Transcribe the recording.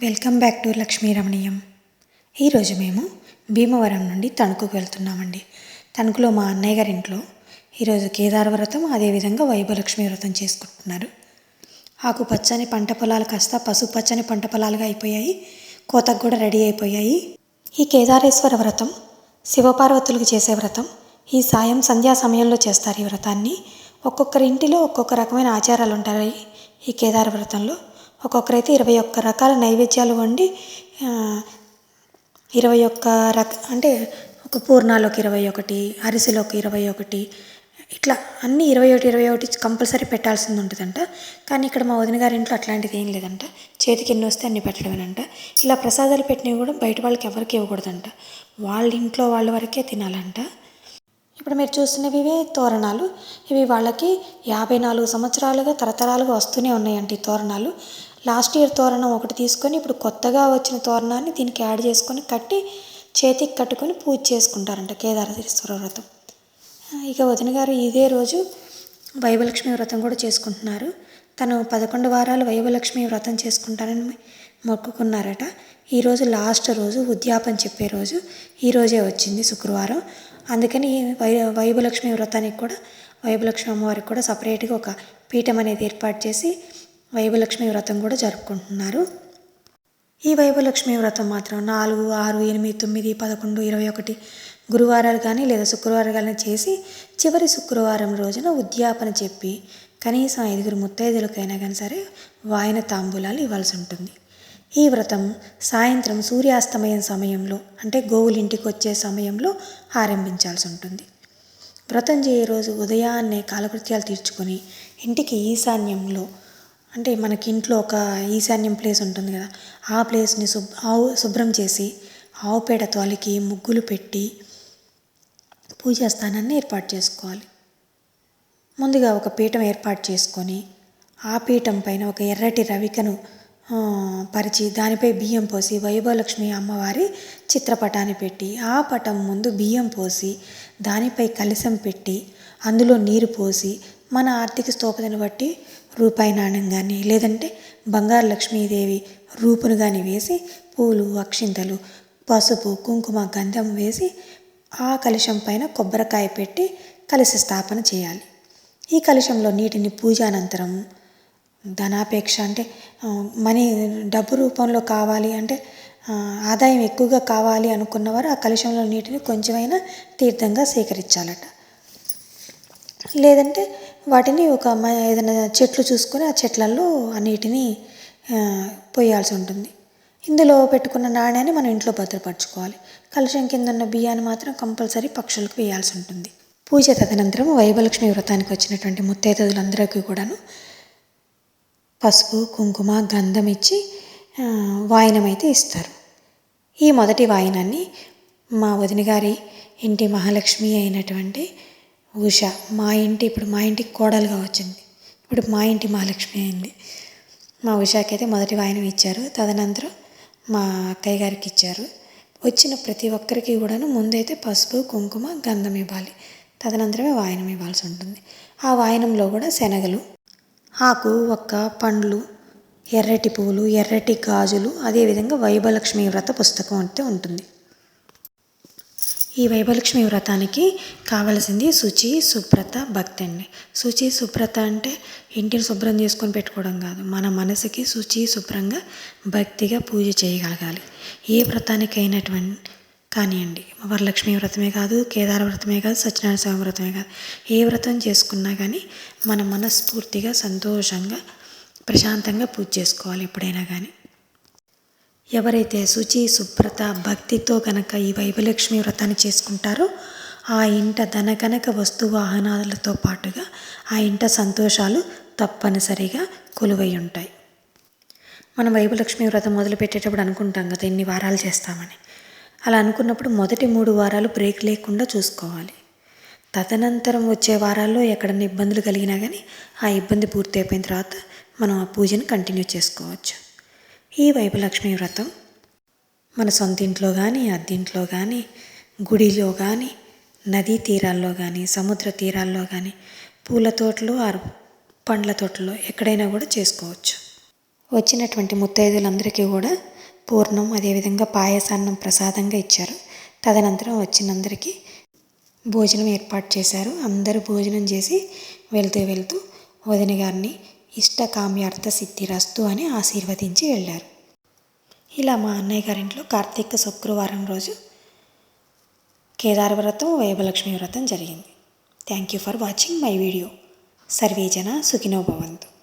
Welcome back to Lakshmi Ramaneeyam ఈరోజు మేము భీమవరం నుండి తణుకుకు వెళ్తున్నామండి. తణుకులో మా అన్నయ్య గారి ఇంట్లో ఈరోజు కేదార వ్రతం అదేవిధంగా వైభలక్ష్మి వ్రతం చేసుకుంటున్నారు. ఆకుపచ్చని పంట పొలాలు కాస్త పసుపచ్చని పంట పొలాలుగా అయిపోయాయి కోతకు కూడా రెడీ అయిపోయాయి. ఈ కేదారేశ్వర వ్రతం శివపార్వతులకు చేసే వ్రతం ఈ సాయం సంధ్యా సమయంలో చేస్తారు ఈ వ్రతాన్ని. ఒక్కొక్కరి ఇంటిలో ఒక్కొక్క రకమైన ఆచారాలు ఉంటాయి ఈ కేదార వ్రతంలో. ఒక్కొక్కరైతే ఇరవై ఒక్క రకాల నైవేద్యాలు వండి ఇరవై ఒక్క రక అంటే ఒక పూర్ణాలోకి ఇరవై ఒకటి అరిసెలోకి ఇరవై ఒకటి ఇట్లా అన్నీ ఇరవై ఒకటి ఇరవై ఒకటి కంపల్సరీ పెట్టాల్సింది ఉంటుందంట. కానీ ఇక్కడ మా వదిన గారి ఇంట్లో అట్లాంటిది ఏం లేదంట. చేతికి ఎన్ని వస్తే అన్ని పెట్టడమేనంట. ఇలా ప్రసాదాలు పెట్టినవి కూడా బయట వాళ్ళకి ఎవరికి ఇవ్వకూడదంట. వాళ్ళ ఇంట్లో వాళ్ళ వరకే తినాలంట. ఇప్పుడు మీరు చూస్తున్నవి ఇవే తోరణాలు. ఇవి వాళ్ళకి యాభై నాలుగు సంవత్సరాలుగా తరతరాలుగా వస్తూనే ఉన్నాయండి ఈ తోరణాలు. లాస్ట్ ఇయర్ తోరణం ఒకటి తీసుకొని ఇప్పుడు కొత్తగా వచ్చిన తోరణాన్ని దీనికి యాడ్ చేసుకొని కట్టి చేతికి కట్టుకొని పూజ చేసుకుంటారంట కేదారేశ్వర వ్రతం. ఇక వదిన గారు ఇదే రోజు వైభలక్ష్మి వ్రతం కూడా చేసుకుంటున్నారు. తను పదకొండు వారాలు వైభలక్ష్మి వ్రతం చేసుకుంటానని మొక్కుకున్నారట. ఈరోజు లాస్ట్ రోజు ఉద్యాపన చెప్పే రోజు ఈరోజే వచ్చింది శుక్రవారం. అందుకని వై వైభలక్ష్మి వ్రతానికి కూడా వైభలక్ష్మి అమ్మవారికి కూడా సపరేట్గా ఒక పీఠం అనేది ఏర్పాటు చేసి వైభలక్ష్మి వ్రతం కూడా జరుపుకుంటున్నారు. ఈ వైభలక్ష్మి వ్రతం మాత్రం నాలుగు ఆరు ఎనిమిది తొమ్మిది పదకొండు ఇరవై ఒకటి గురువారాలు కానీ లేదా శుక్రవారాలు కానీ చేసి చివరి శుక్రవారం రోజున ఉద్యాపన చెప్పి కనీసం ఐదుగురు ముత్తైదులకైనా కానీ సరే వాయన తాంబూలాలు ఇవ్వాల్సి ఉంటుంది. ఈ వ్రతం సాయంత్రం సూర్యాస్తమయం సమయంలో అంటే గోవులు ఇంటికి వచ్చే సమయంలో ఆరంభించాల్సి ఉంటుంది. వ్రతం చేయే రోజు ఉదయాన్నే కాలకృత్యాలు తీర్చుకొని ఇంటికి ఈశాన్యంలో అంటే మనకి ఇంట్లో ఒక ఈశాన్యం ప్లేస్ ఉంటుంది కదా ఆ ప్లేస్ని శుభ్ ఆవు శుభ్రం చేసి ఆవు పేడతో అలికి ముగ్గులు పెట్టి పూజా స్థానాన్ని ఏర్పాటు చేసుకోవాలి. ముందుగా ఒక పీఠం ఏర్పాటు చేసుకొని ఆ పీఠం పైన ఒక ఎర్రటి రవికను పరిచి దానిపై బియ్యం పోసి వైభవలక్ష్మి అమ్మవారి చిత్రపటాన్ని పెట్టి ఆ పటం ముందు బియ్యం పోసి దానిపై కలశం పెట్టి అందులో నీరు పోసి మన ఆర్థిక స్తోమతను బట్టి రూపాయి నాణ్యం కానీ లేదంటే బంగారు లక్ష్మీదేవి రూపును కానీ వేసి పూలు అక్షింతలు పసుపు కుంకుమ గంధం వేసి ఆ కలశం పైన కొబ్బరికాయ పెట్టి కలశ స్థాపన చేయాలి. ఈ కలశంలో నీటిని పూజ అనంతరం ధనాపేక్ష అంటే మనీ డబ్బు రూపంలో కావాలి అంటే ఆదాయం ఎక్కువగా కావాలి అనుకున్నవారు ఆ కలశంలో నీటిని కొంచెమైనా తీర్థంగా సేకరించాలట. లేదంటే వాటిని ఒక ఏదైనా చెట్లు చూసుకొని ఆ చెట్లలో ఆ నీటిని పోయాల్సి ఉంటుంది. ఇందులో పెట్టుకున్న నాణ్యాన్ని మనం ఇంట్లో భద్రపరచుకోవాలి. కలుషం కింద ఉన్న బియ్యాన్ని మాత్రం కంపల్సరీ పక్షులకు వేయాల్సి ఉంటుంది. పూజ తదనంతరం వైభలక్ష్మి వ్రతానికి వచ్చినటువంటి ముత్తైదులందరికీ కూడాను పసుపు కుంకుమ గంధం ఇచ్చి వాయినమైతే ఇస్తారు. ఈ మొదటి వాయనాన్ని మా వదిన గారి ఇంటి మహాలక్ష్మి అయినటువంటి ఉష మా ఇంటి ఇప్పుడు మా ఇంటికి కోడలుగా వచ్చింది. ఇప్పుడు మా ఇంటి మహాలక్ష్మి అయింది. మా ఉషాకైతే అయితే మొదటి వాయనం ఇచ్చారు. తదనంతరం మా అక్కయ్య గారికి ఇచ్చారు. వచ్చిన ప్రతి ఒక్కరికి కూడాను ముందైతే పసుపు కుంకుమ గంధం ఇవ్వాలి. తదనంతరమే వాయనం ఇవ్వాల్సి ఉంటుంది. ఆ వాయనంలో కూడా శనగలు ఆకు ఒక్క పండ్లు ఎర్రటి పువ్వులు ఎర్రటి గాజులు అదేవిధంగా వైభలక్ష్మి వ్రత పుస్తకం అంటే ఉంటుంది. ఈ వైభలక్ష్మి వ్రతానికి కావలసింది శుచి శుభ్రత భక్తి అండి శుచి శుభ్రత అంటే ఇంటిని శుభ్రం చేసుకొని పెట్టుకోవడం కాదు. మన మనసుకి శుచి శుభ్రంగా భక్తిగా పూజ చేయగలగాలి. ఏ వ్రతానికైనటువంటి కానివ్వండి. వరలక్ష్మి వ్రతమే కాదు కేదార వ్రతమే కాదు సత్యనారాయణ స్వామి వ్రతమే కాదు. ఏ వ్రతం చేసుకున్నా కానీ మన మనస్ఫూర్తిగా సంతోషంగా ప్రశాంతంగా పూజ చేసుకోవాలి ఎప్పుడైనా కానీ ఎవరైతే శుచి శుభ్రత భక్తితో గనక ఈ వైభలక్ష్మి వ్రతాన్ని చేసుకుంటారో ఆ ఇంట ధనకనక వస్తు వాహనాలతో పాటుగా ఆ ఇంట సంతోషాలు తప్పనిసరిగా కొలువై ఉంటాయి. మనం వైభలక్ష్మి వ్రతం మొదలుపెట్టేటప్పుడు అనుకుంటాం కదా ఎన్ని వారాలు చేస్తామని. అలా అనుకున్నప్పుడు మొదటి మూడు వారాలు బ్రేక్ లేకుండా చూసుకోవాలి. తదనంతరం వచ్చే వారాల్లో ఎక్కడన్నా ఇబ్బందులు కలిగినా కానీ ఆ ఇబ్బంది పూర్తి అయిపోయిన తర్వాత మనం ఆ పూజను కంటిన్యూ చేసుకోవచ్చు. ఈ వైభలక్ష్మి వ్రతం. మన సొంత ఇంట్లో కానీ అద్దింట్లో కానీ గుడిలో కానీ నదీ తీరాల్లో కానీ సముద్ర తీరాల్లో కానీ పూల తోటలు ఆరు పండ్ల తోటలో ఎక్కడైనా కూడా చేసుకోవచ్చు. వచ్చినటువంటి ముత్తైదులందరికీ కూడా పూర్ణం అదేవిధంగా పాయసాన్నం ప్రసాదంగా ఇచ్చారు. తదనంతరం వచ్చినందరికీ భోజనం ఏర్పాటు చేశారు. అందరూ భోజనం చేసి వెళ్తూ వెళ్తూ వదిన గారిని ఇష్టకామ్యార్థ సిద్ధిరస్తు అని ఆశీర్వదించి వెళ్ళారు. ఇలా మా అన్నయ్య గారింట్లో కార్తీక శుక్రవారం రోజు కేదార వ్రతం వైభలక్ష్మి వ్రతం జరిగింది. Thank you for watching my video survey జన సుఖినో భవంతు.